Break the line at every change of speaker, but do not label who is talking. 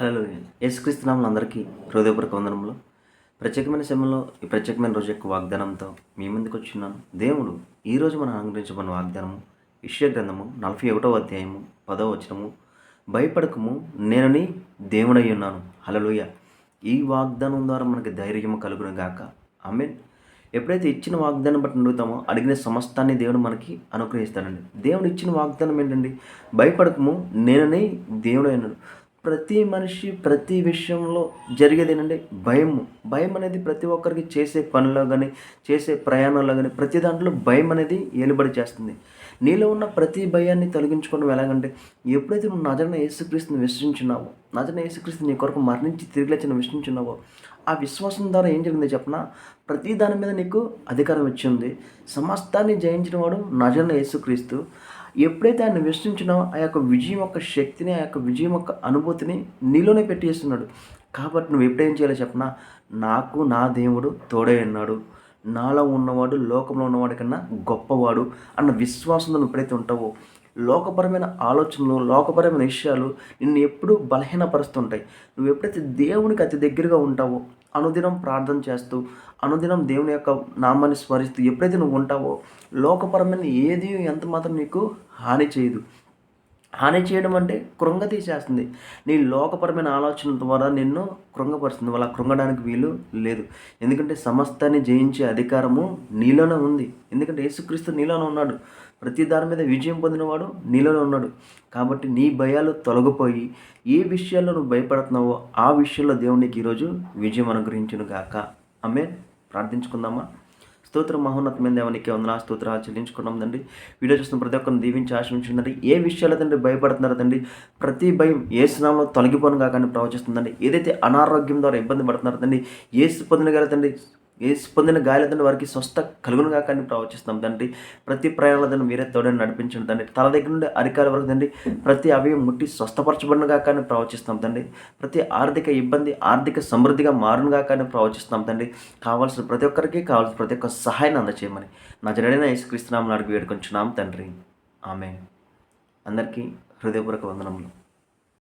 Hello యేసుక్రీస్తునామలు అందరికీ హృదయపూర్వక వందనంలో ప్రత్యేకమైన సమయంలో ఈ ప్రత్యేకమైన రోజు యొక్క వాగ్దానంతో మీ ముందుకు వచ్చిన్నాను దేవుడు ఈరోజు మనం అనుగ్రహించబడిన వాగ్దానము విషయ గ్రంథము నలభై ఒకటో అధ్యాయము పదవ వచనము. భయపడకము నేనని దేవుడై ఉన్నాను. హలలుయ ఈ వాగ్దానం ద్వారా మనకి ధైర్యము కలుగును గాక. ఆమె ఎప్పుడైతే ఇచ్చిన వాగ్దానం బట్టి అడుగుతామో అడిగిన సమస్తాన్ని దేవుడు మనకి అనుగ్రహిస్తాడండి. దేవుడు ఇచ్చిన వాగ్దానం ఏంటండి? భయపడకము నేనని దేవుడు అన్నాడు ప్రతి మనిషి ప్రతి విషయంలో జరిగేది ఏంటంటే భయం. భయం అనేది ప్రతి ఒక్కరికి చేసే పనిలో కానీ చేసే ప్రయాణంలో కానీ ప్రతి దాంట్లో భయం అనేది ఏలుబడి చేస్తుంది. నీలో ఉన్న ప్రతి భయాన్ని తొలగించుకోవడం ఎలాగంటే ఎప్పుడైతే నువ్వు నజన యేసుక్రీస్తుని విశ్వసించున్నావో నజన యేసుక్రీస్తు నీ కొరకు మరణించి తిరిగి లేచిన విశ్వసించున్నావో ఆ విశ్వాసం ద్వారా ఏం జరిగిందో చెప్పిన? ప్రతి దాని మీద నీకు అధికారం ఇచ్చింది సమస్తాన్ని జయించిన వాడు నజన యేసుక్రీస్తు. ఎప్పుడైతే ఆయన విశ్వించినో ఆ యొక్క విజయం యొక్క శక్తిని ఆ యొక్క విజయం యొక్క అనుభూతిని నీలోనే పెట్టేస్తున్నాడు. కాబట్టి నువ్వు ఎప్పుడేం చేయాలో చెప్పనా? నాకు నా దేవుడు తోడే అన్నాడు నాలో ఉన్నవాడు లోకంలో ఉన్నవాడి కన్నా గొప్పవాడు అన్న విశ్వాసంతో నువ్వు ఎప్పుడైతే ఉంటావో లోకపరమైన ఆలోచనలు లోకపరమైన విషయాలు నిన్ను ఎప్పుడూ బలహీనపరుస్తుంటాయి. నువ్వు ఎప్పుడైతే దేవునికి అతి దగ్గరగా ఉంటావో అనుదినం ప్రార్థన చేస్తూ అనుదినం దేవుని యొక్క నామాన్ని స్మరిస్తూ ఎప్పుడైతే నువ్వు ఉంటావో లోకపరమైన ఏది ఎంత మాత్రం నీకు హాని చేయదు. హాని చేయడం అంటే కృంగతీసేస్తుంది నీ లోకపరమైన ఆలోచన ద్వారా నిన్ను కృంగపరుస్తుంది. వాళ్ళ కృంగడానికి వీలు లేదు. ఎందుకంటే సమస్తాన్ని జయించే అధికారము నీలోనే ఉంది. ఎందుకంటే యేసుక్రీస్తు నీలోనే ఉన్నాడు. ప్రతి దాని మీద విజయం పొందినవాడు నీలోనే ఉన్నాడు. కాబట్టి నీ భయాలు తొలగిపోయి ఏ విషయాల్లో నువ్వు భయపడుతున్నావో ఆ విషయంలో దేవునికి ఈరోజు విజయం అనుగ్రహించును గాక. ఆమె ప్రార్థించుకుందామా? స్తోత్ర మహోన్నతమైన దేవానికి వందనా స్తోత్రాలు చెల్లించుకున్నాం తండ్రి. వీడియో చూస్తున్న ప్రతి ఒక్కరిని దీవించి ఆశ్రమించిందండి ఏ విషయాలు తండ్రి భయపడుతున్నారు తండ్రి? ప్రతి భయం ఏ స్నామంలో తొలగిపోను కాకని ప్రవచిస్తుందండి ఏదైతే అనారోగ్యం ద్వారా ఇబ్బంది పడుతున్నారు తండ్రి? ఏ పొందిన గారు తండ్రి ఏసు పొందిన గాయాలతో వారికి స్వస్థ కలుగును కానీ ప్రవచిస్తాం తండ్రి. ప్రతి ప్రయాణాలను మీరే తోడని నడిపించండి తండ్రి. తల దగ్గర నుండి అరికాల వరకు తండ్రి ప్రతి అవయం ముట్టి స్వస్థపరచబడిన కానీ ప్రవచిస్తాం తండ్రి. ప్రతి ఆర్థిక ఇబ్బంది ఆర్థిక సమృద్ధిగా మారును కానీ ప్రవచిస్తాం తండ్రి. కావాల్సిన ప్రతి ఒక్కరికి కావాల్సిన ప్రతి ఒక్క సహాయాన్ని అందచేయమని నా జడైన యేసుక్రీస్తునామని అడిగి వేడుకొంచున్నాం తండ్రి. ఆమె అందరికీ హృదయపూర్వక వందనములు.